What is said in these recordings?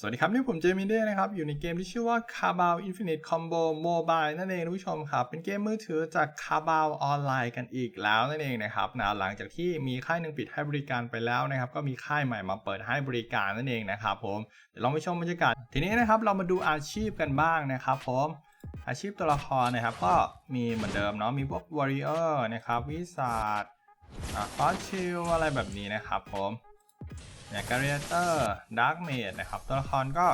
สวัสดีครับ นี่ผมเจมินเด้นะครับ อยู่ในเกมที่ชื่อว่า Cabal Infinite Combo Mobile นั่นเองท่านผู้ชมครับ เป็นเกมมือถือจาก Cabal ออนไลน์กันอีกแล้วนั่นเองนะครับนะหลังจากที่มีค่ายหนึ่งปิดให้บริการไปแล้วนะครับ ก็มีค่ายใหม่มาเปิดให้บริการนั่นเองนะครับผมเดี๋ยวลองไปชมบรรยากาศ ทีนี้นะครับเรามาดูอาชีพกันบ้างนะครับผมอาชีพตัวละครนะครับ ก็มีเหมือนเดิมเนาะมีพวก Warrior นะครับวิสาดฟอสชิลอะไรแบบนี้นะครับผม เนี่ยการีเตอร์ดาร์กเมดนะครับ ตัวละครก็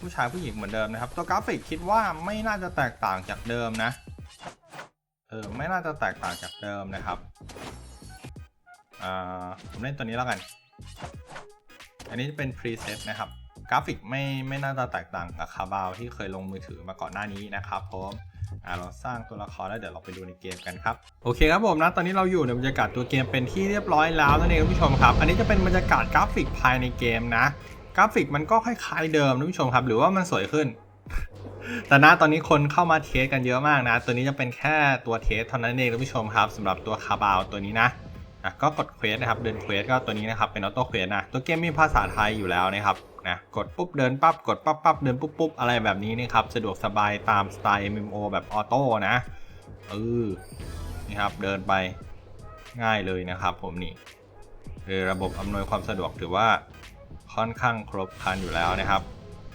ผู้ชายผู้หญิงเหมือนเดิมนะครับ ตัวกราฟิกคิดว่าไม่น่าจะแตกต่างจากเดิมนะ เออ ไม่น่าจะแตกต่างจากเดิมนะครับอ่าผมเล่นตัวนี้แล้วกัน อันนี้เป็นพรีเซตนะครับ กราฟิกไม่ไม่น่าจะแตกต่างกับคาบาวที่เคยลงมือถือมาก่อนหน้านี้นะครับผม อ่าเราสร้างตัวละครแล้วเดี๋ยวเราไปดูในเกมกันครับโอเคครับผมนะตอนนี้เราอยู่ในบรรยากาศตัวเกมเป็นที่เรียบร้อยแล้วนั่นเองท่านผู้ชมครับ อันนี้จะเป็นบรรยากาศกราฟิกภายในเกมนะ กราฟิกมันก็คล้ายๆเดิมท่านผู้ชมครับ หรือว่ามันสวยขึ้น แต่นะตอนนี้คนเข้ามาเทสกันเยอะมากนะ ตัวนี้จะเป็นแค่ตัวเทสเท่านั้นเองท่านผู้ชมครับสำหรับตัวคาบาวตัวนี้นะอะก็กดเควสนะครับเดินเควสก็ตัวนี้นะครับเป็นออโต้เควสนะตัวเกมมีภาษาไทยอยู่แล้วนะครับ นะกดปุ๊บเดินปั๊บกดปั๊บปั๊บเดินปุ๊บปุ๊บอะไรแบบนี้นะครับสะดวกสบายตามสไตล์ MMO แบบออโต้นะเออนี่ครับเดินไปง่ายเลยนะครับ ผมนี่เออระบบอำนวยความสะดวกถือว่าค่อนข้างครบครันอยู่แล้วนะครับ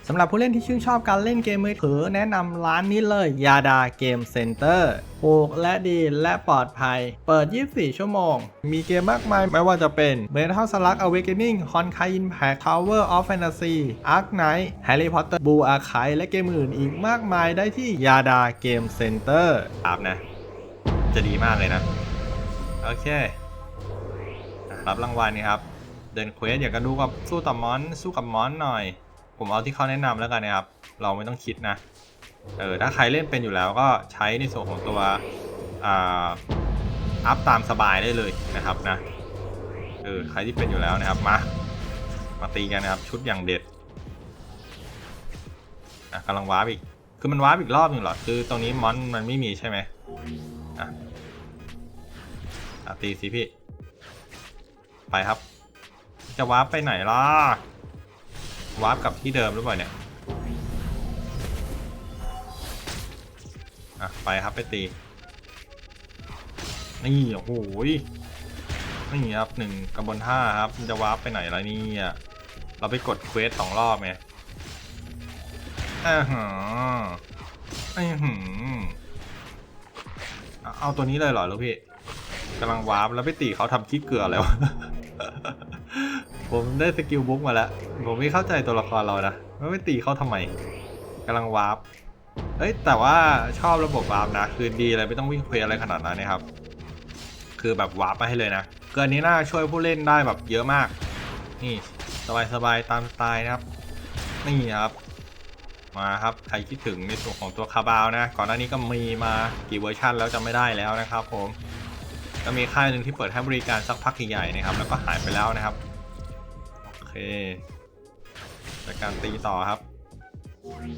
สำหรับผู้เล่นที่ชื่นชอบการเล่นเกมมือถือแนะนำร้านนี้เลยยาดาเกมเซ็นเตอร์ถูกและดีและปลอดภัย เปิด 24 ชั่วโมง มีเกมมากมายไม่ว่าจะเป็น Metal Slug Awakening Honkai Impact Tower of Fantasy Ark Knight Harry Potter Blue Archive และเกมอื่นอีกมากมายได้ที่ยาดาเกมเซ็นเตอร์ครับนะ จะดีมากเลยนะ โอเค รับรางวัลนี่ครับ เดินเควสอยากจะดูกับสู้ต่อมอน สู้กับมอนหน่อย ผมเอาที่เขาแนะนำแล้วกันนะครับ เราไม่ต้องคิดนะ เออถ้าใครเล่นเป็นอยู่แล้วก็ใช้ในส่วนของตัวอ่าอัพตามสบายได้เลยนะครับนะ เออใครที่เป็นอยู่แล้วนะครับ มา มาตีกันนะครับ ชุดอย่างเด็ดอะกำลังวาร์ปอีก คือมันวาร์ปอีกรอบหนึ่งเหรอ คือตรงนี้มอนมันไม่มีใช่ไหมอะอะตีสิพี่ ไปครับ จะวาร์ปไปไหนล่ะ วาร์ปกลับที่เดิมหรือเปล่าเนี่ยอะไปครับไปตีนี่โอ้โหยนี่ครับหนึ่งกระบวนท่าครับมันจะวาร์ปไปไหนแล้วนี่อะเราไปกดเควสสองรอบไงอ่าฮะอ้หือเอาเอาตัวนี้เลยเหรอลูกพี่กำลังวาร์ปแล้วไปตีเขาทำขี้เกลือแล้ว ผมได้สกิลบุ๊กมาแล้ว ผมไม่เข้าใจตัวละครเรานะว่าไปตีเขาทำไมกำลังวาร์ปเอ้ยแต่ว่าชอบระบบวาร์ปนะ คือดีเลยไม่ต้องวิ่งเควสอะไรขนาดนั้นนะครับ คือแบบวาร์ปไปให้เลยนะเกินนี้น่าช่วยผู้เล่นได้แบบเยอะมาก นี่สบายๆตามสไตล์นะครับนี่ครับมาครับใครคิดถึงในส่วนของตัวคาบาวนะ ก่อนหน้านี้ก็มีมากี่เวอร์ชันแล้วจำไม่ได้แล้วนะครับผมก็มีค่ายหนึ่งที่เปิดให้บริการสักพักใหญ่ๆนะครับ แล้วก็หายไปแล้วนะครับ เคจากการตีต่อครับ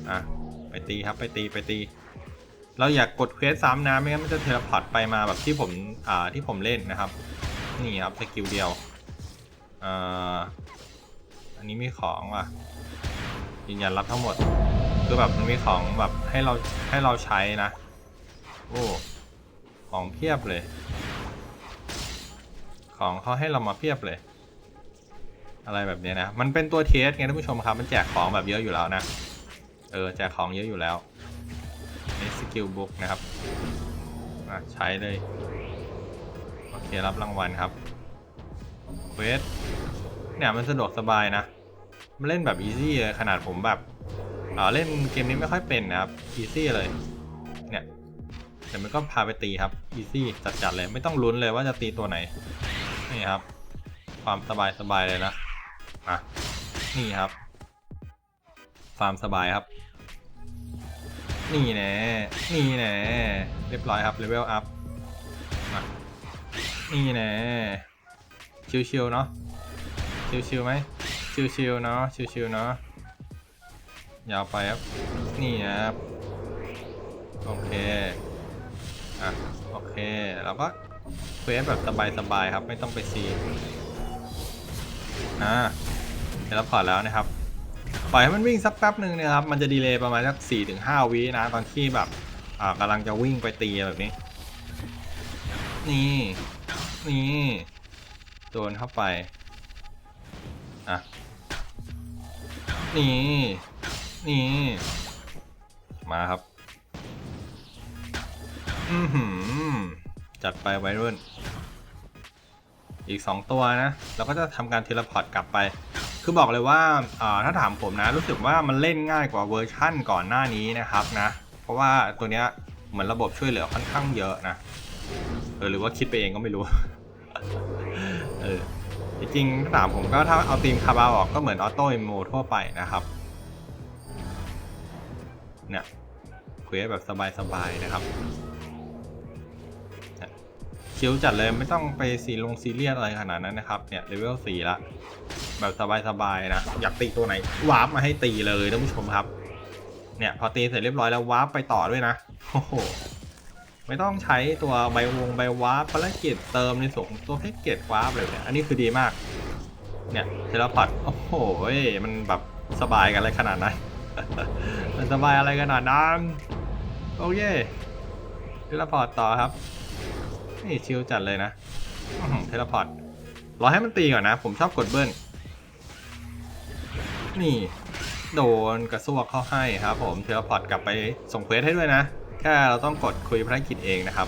อะ ไปตีครับ ไปตีไปตี เราอยากกดเควสซ้ำนะไม่งั้นมันจะเทเลพอร์ตไปมาแบบที่ผม อ่า ที่ผมเล่นนะครับ นี่ครับสกิลเดียว อ่า อันนี้มีของว่ะ ยืนยันรับทั้งหมด คือแบบมันมีของแบบให้เราให้เราใช้นะ โอ้ ของเพียบเลย ของเขาให้เรามาเพียบเลย อะไรแบบนี้นะ มันเป็นตัวเทสไงท่านผู้ชมครับ มันแจกของแบบเยอะอยู่แล้วนะ เออแจกของเยอะอยู่แล้วนี่สกิลบุ๊กนะครับใช้เลย โอเครับรางวัลครับเวสเนี่ยมันสะดวกสบายนะ มันเล่นแบบอีซี่เลยขนาดผมแบบเออเล่นเกมนี้ไม่ค่อยเป็นนะครับอีซี่เลย เนี่ยเดี๋ยวมันก็พาไปตีครับอีซี่จัดๆเลยไม่ต้องลุ้นเลยว่าจะตีตัวไหนนี่ครับความสบายสบายเลยนะ อะนี่ครับความสบายครับ นี่แน่ นี่แน่ เรียบร้อยครับเลเวลอัพมานี่แน่ ชิวๆเนาะ ชิวๆไหม ชิวๆเนาะ ชิวๆเนาะ ยาวไปครับ นี่ครับ โอเค อะ โอเค แล้วก็เควสแบบสบายๆครับ ไม่ต้องไปซีอ่า ลพอร์ตแล้วนะครับ ปล่อยให้มันวิ่งสักแป๊บหนึ่งนะครับ มันจะดีเลย์ประมาณสักสี่ถึงห้าวินะตอนที่แบบอ่ากำลังจะวิ่งไปตีแบบนี้ นี่นี่โดนเข้าไปอะนี่นี่มาครับ อือหือจัดไปไวรุ่น อีก 2 ตัวนะ เราก็จะทำการเทเลพอร์ตกลับไป คือบอกเลยว่าถ้าถามผมนะรู้สึกว่ามันเล่นง่ายกว่าเวอร์ชั่นก่อนหน้านี้นะครับนะ เพราะว่าตัวเนี้ยเหมือนระบบช่วยเหลือค่อนข้างเยอะนะเออหรือว่าคิดไปเองก็ไม่รู้เออจริงๆถ้าถามผมก็ถ้าเอาตีมคาบาออกก็เหมือนออโต้เอโมทั่วไปนะครับเนี่ยเควสแบบสบายๆนะครับ ชิลจัดเลยไม่ต้องไปซีลงซีเรียสอะไรขนาดนั้นนะครับเนี่ยเลเวลสี่ละแบบสบายๆนะ อยากตีตัวไหนวาร์ปมาให้ตีเลยท่านผู้ชมครับ เนี่ยพอตีเสร็จเรียบร้อยแล้ววาร์ปไปต่อด้วยนะโอ้โหไม่ต้องใช้ตัวใบวงใบวาร์ปภารกิจเติมในส่วนของตัวแพ็กเกจวาร์ปเลยเนี่ยอันนี้คือดีมาก เนี่ยเทเลพอร์ตโอ้โหมันแบบสบายกันอะไรขนาดนั้นมันสบายอะไรขนาดนั้นโอเคเทเลพอร์ตต่อครับ นี่ชิลจัดเลยนะเทเลพอร์ตรอให้มันตีก่อนนะ ผมชอบกดเบิ้ล นี่ โดนกระซวกเข้าให้ครับผมเทเลพอร์ตกลับไปส่งเควสให้ด้วยนะ แค่เราต้องกดคุยภารกิจเองนะครับ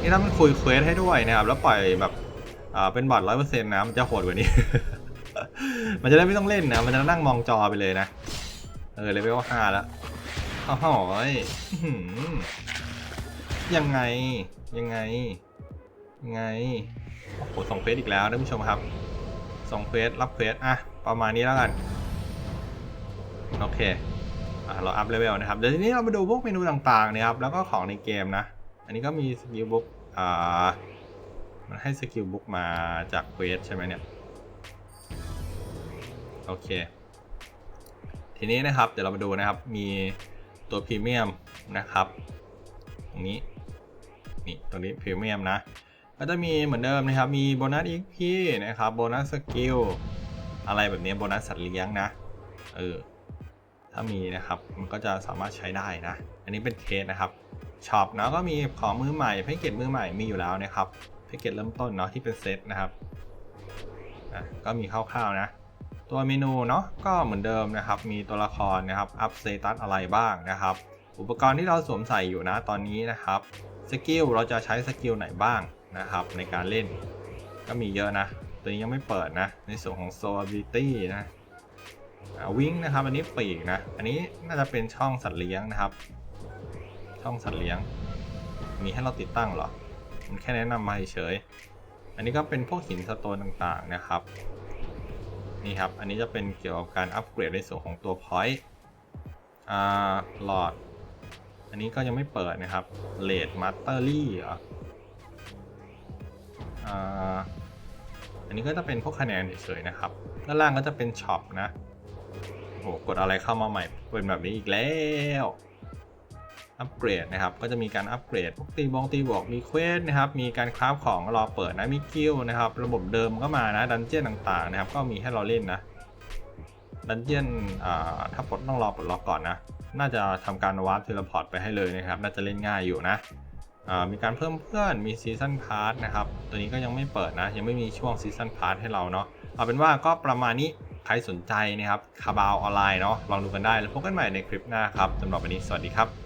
นี่ถ้ามันคุยเควสให้ด้วยนะครับ แล้วปล่อยแบบเป็นบอทร้อยเปอร์เซ็นต์นะมันจะโหดกว่านี้ มันจะได้ไม่ต้องเล่นนะ มันจะนั่งมองจอไปเลยนะ เออเลเวลห้าแล้วอ้าวโหยอื้อหือยังไงยังไง ไงโอ้โหส่งเควสอีกแล้วท่านผู้ชมครับส่งเควสรับเควสอะประมาณนี้แล้วกันโอเคอะเราอัพเลเวลนะครับเดี๋ยวทีนี้เรามาดูพวกเมนูต่างๆนะครับแล้วก็ของในเกมนะ อันนี้ก็มีสกิลบุ๊กอ่ามันให้สกิลบุ๊กมาจากเควสใช่ไหมเนี่ยโอเค ทีนี้นะครับเดี๋ยวเรามาดูนะครับมีตัวพรีเมียมนะครับ ตรงนี้นี่ตรงนี้พรีเมียมนะ ก็จะมีเหมือนเดิมนะครับ มีโบนัสอีกพี่นะครับ โบนัสสกิล อะไรแบบนี้ โบนัสสัตว์เลี้ยงนะ เออ ถ้ามีนะครับ มันก็จะสามารถใช้ได้นะ อันนี้เป็นเคสนะครับ ช็อปเนาะก็มีของมือใหม่แพ็กเกจมือใหม่มีอยู่แล้วนะครับ แพ็กเกจเริ่มต้นเนาะที่เป็นเซตนะครับอะก็มีคร่าวๆนะ ตัวเมนูเนาะ ก็เหมือนเดิมนะครับ มีตัวละครนะครับ อัพสเตตัสอะไรบ้างนะครับ อุปกรณ์ที่เราสวมใส่อยู่นะตอนนี้นะครับ สกิลเราจะใช้สกิลไหนบ้าง นะครับในการเล่นก็มีเยอะนะ ตัวนี้ยังไม่เปิดนะ ในส่วนของ s o a b i l i t y นะวิ่งนะครับ อันนี้ปีกนะ อันนี้น่าจะเป็นช่องสัตว์เลี้ยงนะครับ ช่องสัตว์เลี้ยง มีให้เราติดตั้งเหรอ มันแค่แนะนำมาเฉย อันนี้ก็เป็นพวกหินสโตนต่างๆนะครับ นี่ครับ อันนี้จะเป็นเกี่ยวกับการอัปเกรดในส่วนของตัว point อ่าหลอด อันนี้ก็ยังไม่เปิดนะครับเลดมัตเตอรี่เหรอ อันนี้ก็จะเป็นพวกคะแนนเฉยๆนะครับ ด้านล่างก็จะเป็นช็อปนะ โอ้กดอะไรเข้ามาใหม่ เป็นแบบนี้อีกแล้ว อัปเกรดนะครับ ก็จะมีการอัปเกรด พวกตีบองตีบวกมีเควสนะครับ มีการคราฟของรอเปิดนะ มีกิลด์นะครับ ระบบเดิมก็มานะ ดันเจี้ยนต่างๆนะครับ ก็มีให้เราเล่นนะ ดันเจี้ยนถ้าปลดต้องรอปลดล็อกก่อนนะ น่าจะทำการวาร์ปเทเลพอร์ตไปให้เลยนะครับ น่าจะเล่นง่ายอยู่นะ มีการเพิ่มเพื่อนมีซีซันพาร์ทนะครับ ตัวนี้ก็ยังไม่เปิดนะ ยังไม่มีช่วงซีซันพาร์ทให้เราเนาะเอาเป็นว่าก็ประมาณนี้ใครสนใจนะครับคาบาวออนไลน์เนาะลองดูกันได้แล้วพบกันใหม่ในคลิปหน้าครับสำหรับวันนี้สวัสดีครับ